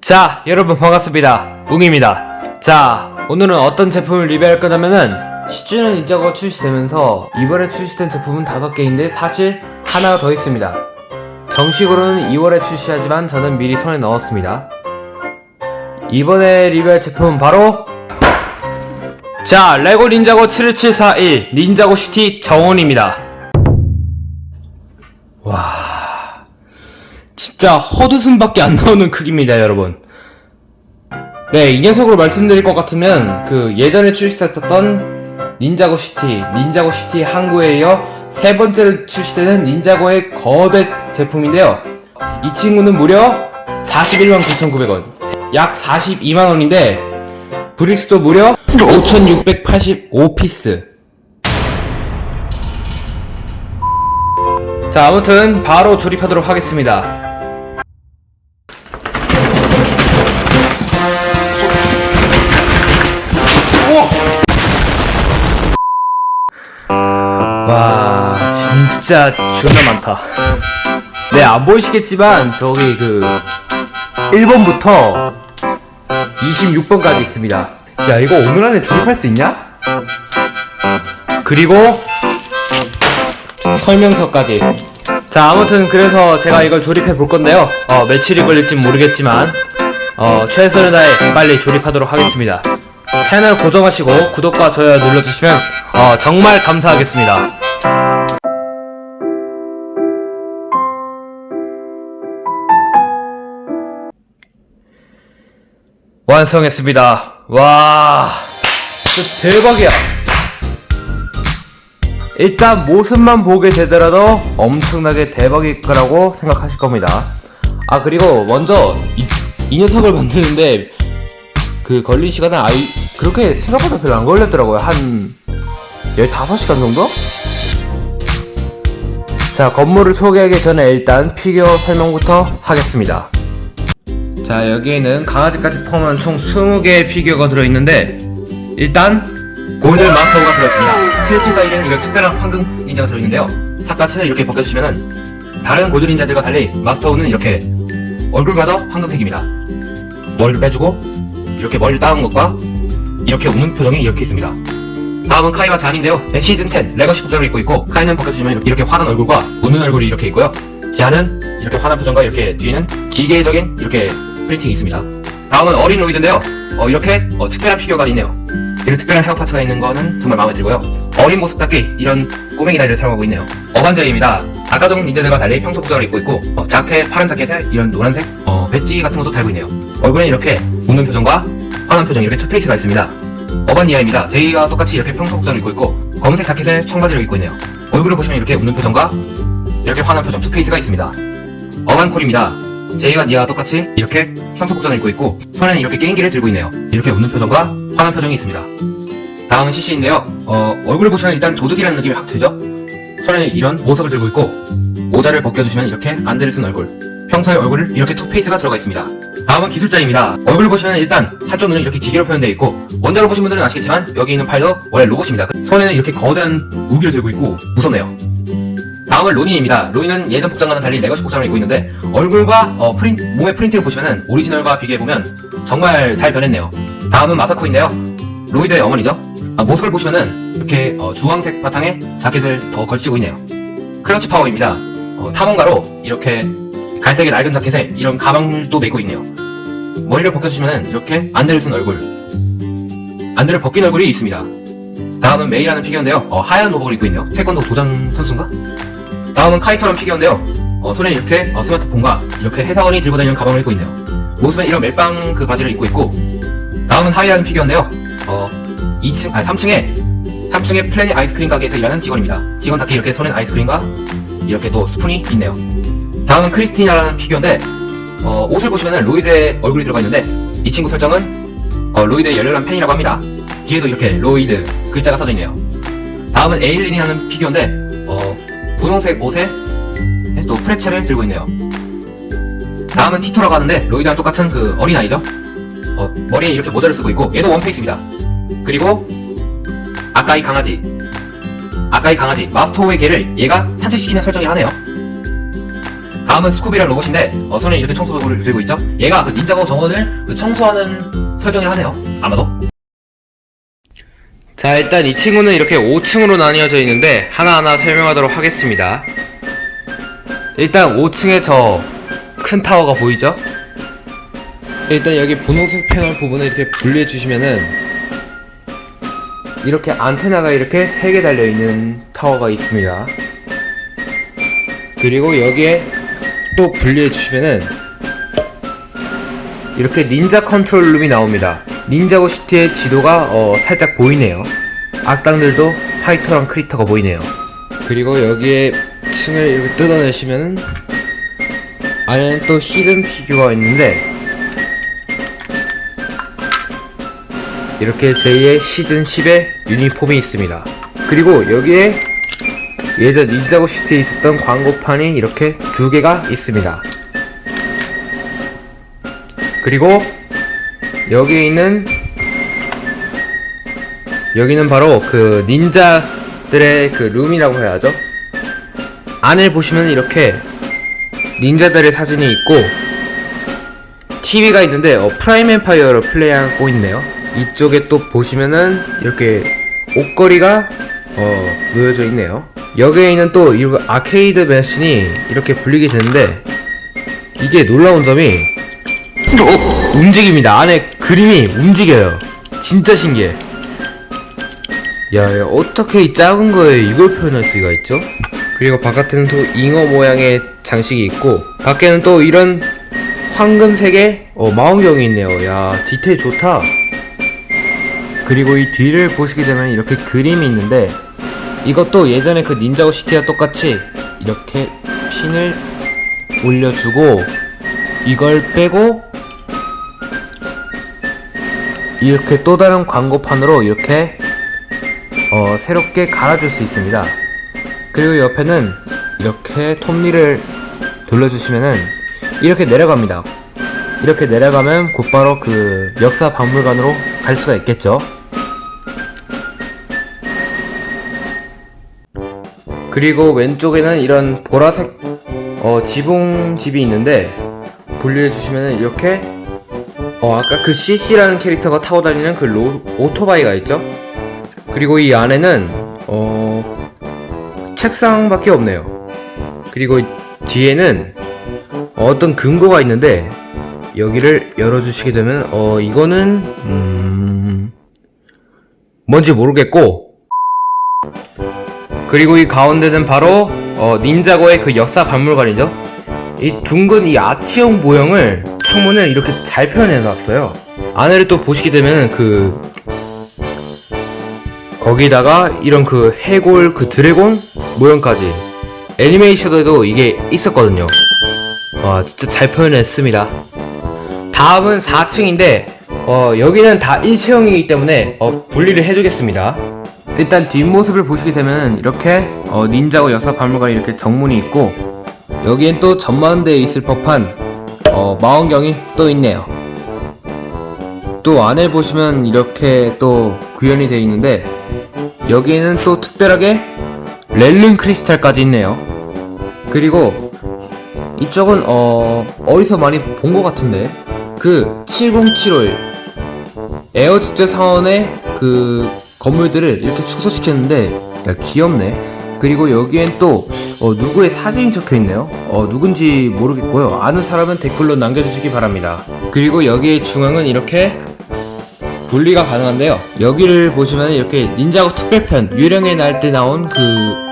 자, 여러분 반갑습니다. 웅입니다. 자, 오늘은 어떤 제품을 리뷰할 거냐면은 10주년 인자가 출시되면서 이번에 출시된 제품은 5개인데 사실 하나가 더 있습니다. 정식으로는 2월에 출시하지만 저는 미리 손에 넣었습니다. 이번에 리뷰할 제품은 바로 자, 레고 닌자고 71741 닌자고 시티 정원입니다. 와, 진짜 헛웃음밖에 안 나오는 크기입니다, 여러분. 네, 이 녀석으로 말씀드릴 것 같으면 그 예전에 출시했었던 닌자고 시티, 닌자고 시티 항구에 이어 세 번째로 출시되는 닌자고의 거대 제품인데요. 이 친구는 무려 41만 9,900원, 약 42만 원인데 브릭스도 무려 5,685피스. 자, 아무튼 바로 조립하도록 하겠습니다. 와 진짜 존나 많다. 네 안 보이시겠지만 저기 그 1번부터 26번까지 있습니다. 야 이거 오늘 안에 조립할 수 있냐? 그리고 설명서까지. 자 아무튼 그래서 제가 이걸 조립해 볼 건데요. 어 며칠이 걸릴진 모르겠지만 어 최선을 다해 빨리 조립하도록 하겠습니다. 채널 고정하시고 구독과 좋아요 눌러주시면 어, 정말 감사하겠습니다. 완성했습니다. 와, 대박이야. 일단 모습만 보게 되더라도 엄청나게 대박일 거라고 생각하실 겁니다. 아 그리고 먼저 이, 이 녀석을 만드는데 그 걸린 시간은 아이 그렇게 생각보다 별로 안 걸렸더라고요. 한 15시간 정도? 자, 건물을 소개하기 전에 일단 피규어 설명부터 하겠습니다. 자, 여기에는 강아지까지 포함한 총 20개의 피규어가 들어있는데 일단 골드 마스터가 들어있습니다. 774 1은 이거 특별한 황금 닌자가 들어있는데요. 삭갓을 이렇게 벗겨주시면은 다른 골드 닌자들과 달리 마스터우는 이렇게 얼굴마저 황금색입니다. 머리를 빼주고 이렇게 머리를 따은 것과 이렇게 웃는 표정이 이렇게 있습니다. 다음은 카이와 잔인데요. 네, 시즌 10 레거시 복장을 입고 있고 카이는 벗겨주시면 이렇게, 화난 얼굴과 웃는 얼굴이 이렇게 있고요. 잔은 이렇게 화난 표정과 이렇게 뒤에는 기계적인 이렇게 프린팅이 있습니다. 다음은 어린 로이드인데요. 어, 이렇게 어, 특별한 피규어가 있네요. 이런 특별한 헤어 파츠가 있는 거는 정말 마음에 들고요. 어린 모습답게 이런 꼬맹이 다리를 사용하고 있네요. 어반자입니다. 아까 전 닌자들과 달리 평소 복장을 입고 있고 어, 자켓 파란 자켓에 이런 노란색 어, 배지 같은 것도 달고 있네요. 얼굴에 이렇게 웃는 표정과 화난 표정 이렇게 투페이스가 있습니다. 어반이아입니다. 제이가 똑같이 이렇게 평소 복장을 입고 있고 검은색 자켓에 청바지를 입고 있네요. 얼굴을 보시면 이렇게 웃는 표정과 이렇게 화난 표정 투페이스가 있습니다. 어반 콜입니다. 제이와 니아와 똑같이 이렇게 평소 복장을 입고 있고 손에는 이렇게 게임기를 들고 있네요. 이렇게 웃는 표정과 화난 표정이 있습니다. 다음은 CC인데요. 어, 얼굴을 보시면 일단 도둑이라는 느낌이 확 들죠? 손에 이런 모습을 들고 있고 모자를 벗겨주시면 이렇게 쓴 얼굴 평소에 얼굴을 이렇게 투페이스가 들어가 있습니다. 다음은 기술자입니다. 얼굴을 보시면 일단 한쪽 눈은 이렇게 기계로 표현되어 있고 원작을 보신 분들은 아시겠지만 여기 있는 팔도 원래 로봇입니다. 손에는 이렇게 거대한 무기를 들고 있고 무섭네요. 다음은 로닌입니다. 로닌은 예전 복장과는 달리 레거시 복장을 입고 있는데 얼굴과 어, 프린, 몸의 프린트를 보시면 오리지널과 비교해보면 정말 잘 변했네요. 다음은 마사코인데요. 로이드의 어머니죠. 아, 모습을 보시면은 이렇게 어, 주황색 바탕에 자켓을 더 걸치고 있네요. 클러치 파워입니다. 어, 탐험가로 이렇게 갈색의 낡은 자켓에 이런 가방을 또 메고 있네요. 머리를 벗겨주시면 이렇게 쓴 얼굴. 안대를 벗긴 얼굴이 있습니다. 다음은 메이라는 피규어인데요. 어, 하얀 로복을 입고 있네요. 태권도 도장 선수인가? 다음은 카이토라는 피규어인데요. 어, 손에 이렇게 어, 스마트폰과 이렇게 회사원이 들고 다니는 가방을 입고 있네요. 모습은 이런 멜빵 그 바지를 입고 있고 다음은 하이라는 피규어인데요. 어, 2층, 아, 3층에 3층에 플래닛 아이스크림 가게에서 일하는 직원입니다. 직원 답게 이렇게 손엔 아이스크림과 이렇게 또 스푼이 있네요. 다음은 크리스티나라는 피규어인데 어, 옷을 보시면 로이드의 얼굴이 들어가 있는데 이 친구 설정은 어, 로이드의 열렬한 팬이라고 합니다. 뒤에도 이렇게 로이드 글자가 써져 있네요. 다음은 에일린이라는 피규어인데 어, 분홍색 옷에 또 프레첼을 들고 있네요. 다음은 티토라고 하는데 로이드랑 똑같은 그 어린아이죠. 어, 머리에 이렇게 모자를 쓰고 있고 얘도 원페이스입니다. 그리고 아까 이 강아지 아까 이 강아지 마스터의 개를 얘가 산책시키는 설정이 하네요. 다음은 스쿠비란 로봇인데 어, 손에 이렇게 청소 도구를 들고 있죠. 얘가 그 닌자고 정원을 그 청소하는 설정을 하네요. 아마도. 자 일단 이 친구는 이렇게 5층으로 나뉘어져 있는데 하나하나 설명하도록 하겠습니다. 일단 5층에 저 큰 타워가 보이죠? 일단 여기 분홍색 패널 부분을 이렇게 분리해 주시면은 이렇게 안테나가 이렇게 3개 달려있는 타워가 있습니다. 그리고 여기에 또 분리해 주시면은 이렇게 닌자 컨트롤 룸이 나옵니다. 닌자고 시티의 지도가 어, 살짝 보이네요. 악당들도 파이터랑 크리터가 보이네요. 그리고 여기에 층을 이렇게 뜯어내시면은 안에는 또 히든 피규어가 있는데 이렇게 제2의 시즌 10의 유니폼이 있습니다. 그리고 여기에 예전 닌자고 시티에 있었던 광고판이 이렇게 두 개가 있습니다. 그리고 여기 있는 여기는 바로 그 닌자들의 그 룸이라고 해야죠. 안을 보시면 이렇게 닌자들의 사진이 있고 TV가 있는데 어, 프라임 엠파이어를 플레이하고 있네요. 이쪽에 또 보시면은 이렇게 옷걸이가 어, 놓여져 있네요. 여기에 있는 또 이 아케이드 머신이 이렇게 불리게 되는데 이게 놀라운 점이 움직입니다. 안에 그림이 움직여요. 진짜 신기해. 야, 야, 어떻게 이 작은 거에 이걸 표현할 수가 있죠? 그리고 바깥에는 또 잉어 모양의 장식이 있고 밖에는 또 이런 황금색의 어, 망원경이 있네요. 야, 디테일 좋다. 그리고 이 뒤를 보시게 되면 이렇게 그림이 있는데 이것도 예전에 그 닌자고 시티와 똑같이 이렇게 핀을 올려주고 이걸 빼고 이렇게 또 다른 광고판으로 이렇게 어, 새롭게 갈아줄 수 있습니다. 그리고 옆에는 이렇게 톱니를 돌려주시면은 이렇게 내려갑니다. 이렇게 내려가면 곧바로 그 역사 박물관으로 갈 수가 있겠죠. 그리고 왼쪽에는 이런 보라색 어, 지붕집이 있는데 분리해 주시면 이렇게 어, 아까 그 CC라는 캐릭터가 타고 다니는 그 로, 오토바이가 있죠. 그리고 이 안에는 어, 책상밖에 없네요. 그리고 이 뒤에는 어떤 금고가 있는데 여기를 열어주시게 되면 어 이거는 음 뭔지 모르겠고 그리고 이 가운데는 바로 어, 닌자고의 그 역사 박물관이죠. 이 둥근 이 아치형 모형을 창문을 이렇게 잘 표현해 놨어요. 안에를 또 보시게 되면 그 거기다가 이런 그 해골 그 드래곤 모형까지 애니메이션에도 이게 있었거든요. 와 진짜 잘 표현했습니다. 다음은 4층인데 어, 여기는 다 일체형이기 때문에 어, 분리를 해주겠습니다. 일단 뒷모습을 보시게 되면 이렇게 어, 닌자고 역사 박물관이 이렇게 정문이 있고 여기엔 또 전망대에 있을 법한 어, 망원경이 또 있네요. 또 안에 보시면 이렇게 또 구현이 되어 있는데 여기에는 또 특별하게 렐른 크리스탈까지 있네요. 그리고 이쪽은 어 어디서 많이 본 것 같은데 그 7071 에어축제 사원의 그 건물들을 이렇게 축소시켰는데 야 귀엽네. 그리고 여기엔 또 어, 누구의 사진이 적혀 있네요. 어, 누군지 모르겠고요. 아는 사람은 댓글로 남겨주시기 바랍니다. 그리고 여기의 중앙은 이렇게 분리가 가능한데요. 여기를 보시면 이렇게 닌자고 특별편 유령의 날 때 나온 그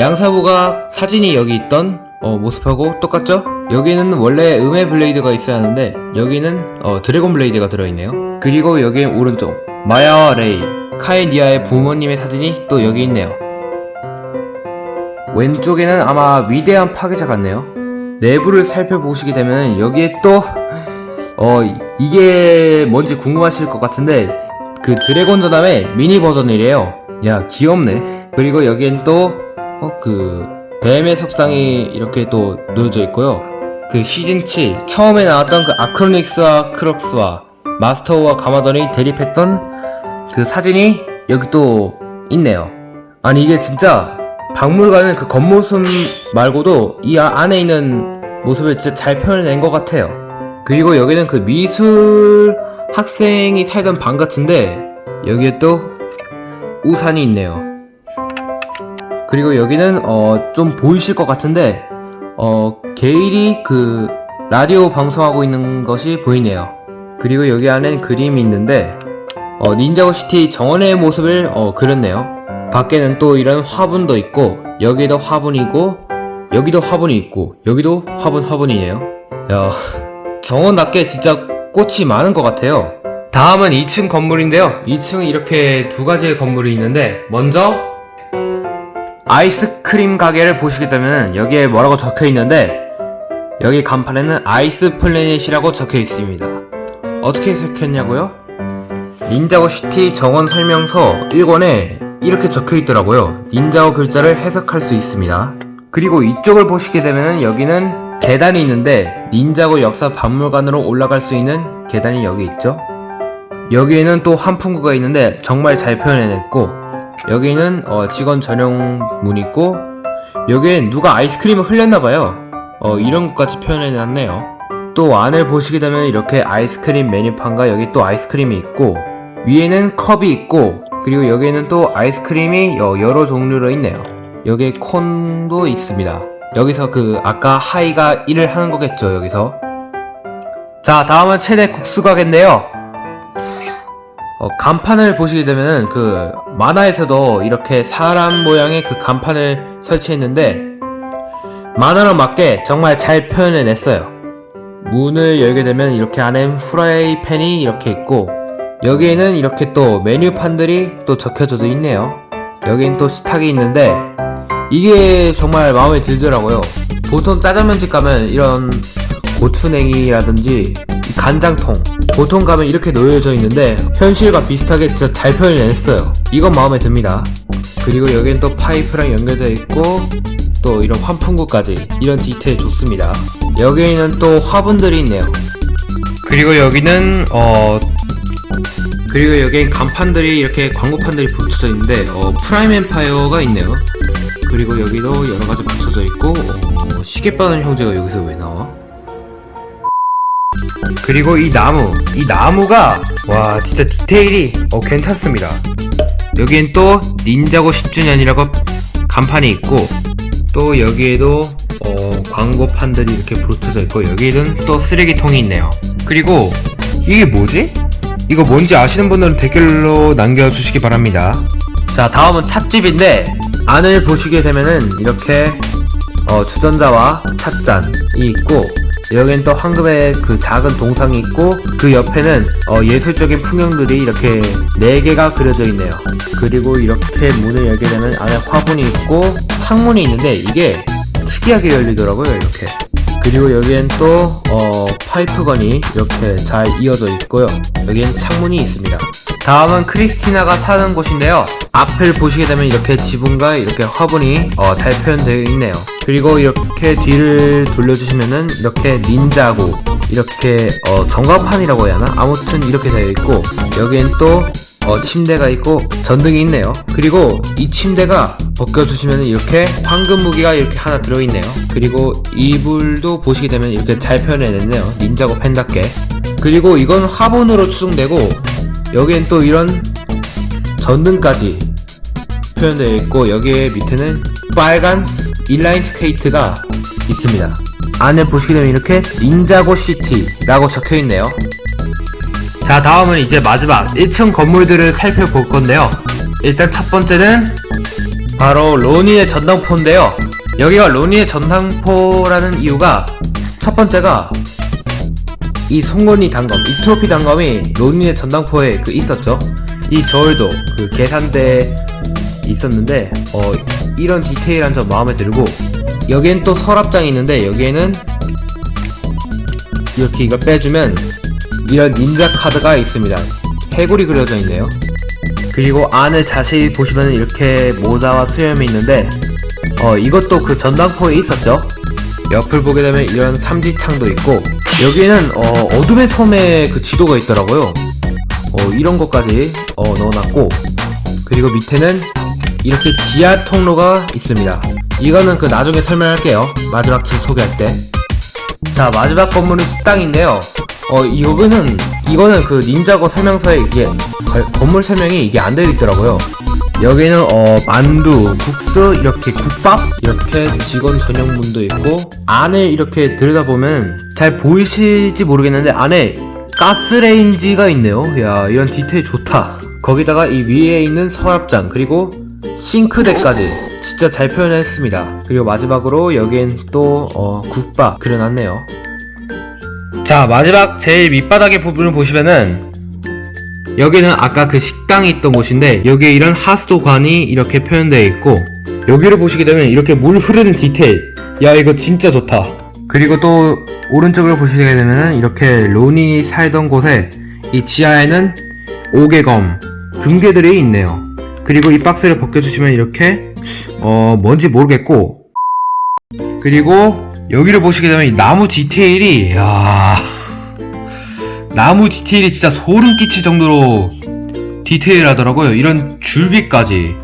양사부가 사진이 여기 있던 어, 모습하고 똑같죠? 여기는 원래 음의 블레이드가 있어야 하는데 여기는 어, 드래곤 블레이드가 들어있네요. 그리고 여기 오른쪽 마야와 레이, 카이 니아의 부모님의 사진이 또 여기 있네요. 왼쪽에는 아마 위대한 파괴자 같네요. 내부를 살펴보시게 되면 여기에 또 어, 이게 뭔지 궁금하실 것 같은데 그 드래곤 전함의 미니 버전이래요. 야 귀엽네. 그리고 여기엔 또 어, 그 뱀의 석상이 이렇게 또 놓여져 있고요. 그 시즌 7 처음에 나왔던 그 아크로닉스와 크록스와 마스터와 가마돈이 대립했던 그 사진이 여기 또 있네요. 아니 이게 진짜 박물관은 그 겉모습 말고도 이 아- 안에 있는 모습을 진짜 잘 표현해낸 것 같아요. 그리고 여기는 그 미술 학생이 살던 방 같은데 여기에 또 우산이 있네요. 그리고 여기는 어 좀 보이실 것 같은데 어 게일이 그 라디오 방송하고 있는 것이 보이네요. 그리고 여기 안엔 그림이 있는데 어 닌자고 시티 정원의 모습을 어 그렸네요. 밖에는 또 이런 화분도 있고 여기도 화분이고 여기도 화분이 있고 여기도 화분 화분이에요. 야 정원답게 진짜 꽃이 많은 것 같아요. 다음은 2층 건물인데요. 2층은 이렇게 두 가지의 건물이 있는데 먼저 아이스크림 가게를 보시게 되면 여기에 뭐라고 적혀 있는데 여기 간판에는 아이스 플래닛이라고 적혀 있습니다. 어떻게 적혔냐고요? 닌자고 시티 정원 설명서 1권에 이렇게 적혀 있더라고요. 닌자고 글자를 해석할 수 있습니다. 그리고 이쪽을 보시게 되면 여기는 계단이 있는데 닌자고 역사 박물관으로 올라갈 수 있는 계단이 여기 있죠. 여기에는 또 환풍구가 있는데 정말 잘 표현해냈고 여기는 어, 직원 전용 문 있고 여기엔 누가 아이스크림을 흘렸나봐요. 어, 이런 것까지 표현해놨네요. 또 안을 보시게 되면 이렇게 아이스크림 메뉴판과 여기 또 아이스크림이 있고 위에는 컵이 있고 그리고 여기에는 또 아이스크림이 여- 여러 종류로 있네요. 여기에 콘도 있습니다. 여기서 그 아까 하이가 일을 하는 거겠죠 여기서. 자 다음은 최대 국수 가게인데요. 어, 간판을 보시게 되면은 그 만화에서도 이렇게 사람 모양의 그 간판을 설치했는데 만화로 맞게 정말 잘 표현해 냈어요. 문을 열게 되면 이렇게 안에 후라이팬이 이렇게 있고 여기에는 이렇게 또 메뉴판들이 또 적혀져 있네요. 여긴 또 식탁이 있는데 이게 정말 마음에 들더라고요. 보통 짜장면집 가면 이런 고추냉이라든지 이 간장통 보통 가면 이렇게 놓여져 있는데 현실과 비슷하게 진짜 잘 표현했어요. 이건 마음에 듭니다. 그리고 여기는 또 파이프랑 연결되어 있고 또 이런 환풍구까지 이런 디테일 좋습니다. 여기에는 또 화분들이 있네요. 그리고 여기는 어 그리고 여기엔 간판들이 이렇게 광고판들이 붙여져 있는데 어 프라임 엠파이어가 있네요. 그리고 여기도 여러 가지 붙여져 있고 어, 시계 빠는 형제가 여기서 왜 나와? 그리고 이 나무, 이 나무가 와 진짜 디테일이 어 괜찮습니다. 여기엔 또 닌자고 10주년이라고 간판이 있고 또 여기에도 어 광고판들이 이렇게 붙여져 있고 여기는 또 쓰레기통이 있네요. 그리고 이게 뭐지? 이거 뭔지 아시는 분들은 댓글로 남겨주시기 바랍니다. 자 다음은 찻집인데 안을 보시게 되면은 이렇게 어, 주전자와 찻잔이 있고 여기는 또 황금의 그 작은 동상이 있고 그 옆에는 어, 예술적인 풍경들이 이렇게 네 개가 그려져 있네요. 그리고 이렇게 문을 열게 되면 안에 화분이 있고 창문이 있는데 이게 특이하게 열리더라고요 이렇게. 그리고 여기엔 또 어, 파이프건이 이렇게 잘 이어져 있고요. 여기엔 창문이 있습니다. 다음은 크리스티나가 사는 곳인데요. 앞을 보시게 되면 이렇게 지붕과 이렇게 화분이 어, 잘 표현되어 있네요. 그리고 이렇게 뒤를 돌려주시면은 이렇게 닌자고 이렇게 어, 전광판이라고 해야 하나? 아무튼 이렇게 되어 있고 여기엔 또 어, 침대가 있고 전등이 있네요. 그리고 이 침대가 벗겨주시면 이렇게 황금 무기가 이렇게 하나 들어있네요. 그리고 이불도 보시게 되면 이렇게 잘 표현해냈네요. 닌자고 펜답게. 그리고 이건 화분으로 추정되고 여기엔 또 이런 전등까지 표현되어 있고 여기에 밑에는 빨간 인라인 스케이트가 있습니다. 안에 보시게 되면 이렇게 닌자고 시티라고 적혀 있네요. 자 다음은 이제 마지막 1층 건물들을 살펴볼 건데요 일단 첫 번째는 바로 로니의 전당포인데요 여기가 로니의 전당포라는 이유가 첫 번째가 이 송곳니 단검 이 트로피 단검이 로니의 전당포에 그 있었죠 이 저울도 그 계산대 있었는데 어 이런 디테일한 점 마음에 들고 여기엔 또 서랍장이 있는데 여기에는 이렇게 이걸 빼주면 이런 닌자 카드가 있습니다. 해골이 그려져 있네요. 그리고 안을 자세히 보시면 이렇게 모자와 수염이 있는데 어 이것도 그 전당포에 있었죠. 옆을 보게 되면 이런 삼지창도 있고 여기에는 어 어둠의 섬의 그 지도가 있더라고요. 어 이런 것까지 어 넣어놨고 그리고 밑에는 이렇게 지하 통로가 있습니다. 이거는 그 나중에 설명할게요. 마지막 층 소개할 때. 자 마지막 건물은 식당인데요. 어 여기는 이거는 그 닌자고 설명서에 이게 거- 건물 설명이 이게 안 되어 있더라고요. 여기는 어 만두, 국수 이렇게 국밥 이렇게 직원 전용 문도 있고 안에 이렇게 들여다보면 잘 보이실지 모르겠는데 안에 가스레인지가 있네요. 야 이런 디테일 좋다. 거기다가 이 위에 있는 서랍장 그리고 싱크대까지 진짜 잘 표현했습니다. 그리고 마지막으로 여기엔 또 어, 국밥 그려놨네요. 자 마지막 제일 밑바닥의 부분을 보시면은 여기는 아까 그 식당이 있던 곳인데 여기에 이런 하수도관이 이렇게 표현되어 있고 여기를 보시게 되면 이렇게 물 흐르는 디테일. 야 이거 진짜 좋다. 그리고 또 오른쪽으로 보시게 되면은 이렇게 로닌이 살던 곳에 이 지하에는 옥외검 금괴들이 있네요. 그리고 이 박스를 벗겨주시면 이렇게 어 뭔지 모르겠고. 그리고 여기를 보시게 되면 이 나무 디테일이 야 나무 디테일이 진짜 소름 끼칠 정도로 디테일하더라고요. 이런 줄기까지.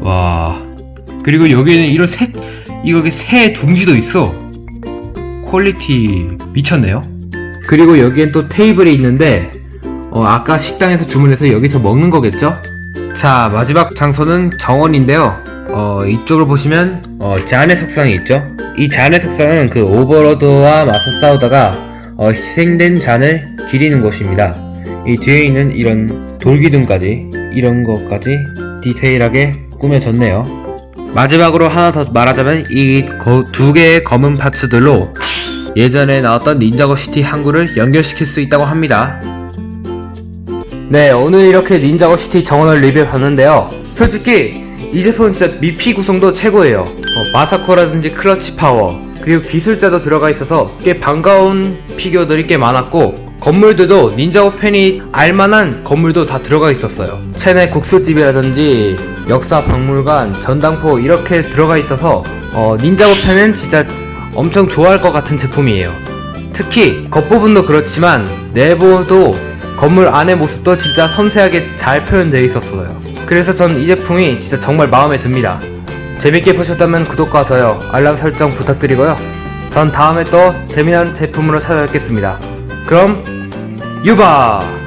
와. 그리고 여기는 이런 새, 이거 새 둥지도 있어. 퀄리티 미쳤네요. 그리고 여기엔 또 테이블이 있는데, 어, 아까 식당에서 주문해서 여기서 먹는 거겠죠? 자, 마지막 장소는 정원인데요. 어, 이쪽을 보시면, 어, 제안의 석상이 있죠? 이 제안의 석상은 그 오버로드와 맞서 싸우다가, 어, 희생된 잔을 기리는 곳입니다. 이 뒤에 있는 이런 돌기둥까지, 이런 것까지 디테일하게 꾸며졌네요. 마지막으로 하나 더 말하자면 이 두 개의 검은 파츠들로 예전에 나왔던 닌자고 시티 항구를 연결시킬 수 있다고 합니다. 네, 오늘 이렇게 닌자고 시티 정원을 리뷰해봤는데요. 솔직히 이 제품은 진짜 미피 구성도 최고예요. 어, 마사코라든지 클러치 파워 그리고 기술자도 들어가 있어서 꽤 반가운 피규어들이 꽤 많았고 건물들도 닌자고 팬이 알만한 건물도 다 들어가 있었어요. 체내 국수집이라든지 역사 박물관, 전당포 이렇게 들어가 있어서 어, 닌자고 팬은 진짜 엄청 좋아할 것 같은 제품이에요. 특히 겉부분도 그렇지만 내부도 건물 안의 모습도 진짜 섬세하게 잘 표현되어 있었어요. 그래서 전 이 제품이 진짜 정말 마음에 듭니다. 재밌게 보셨다면 구독과 좋아요, 알람 설정 부탁드리고요. 전 다음에 또 재미난 제품으로 찾아뵙겠습니다. 그럼 유바!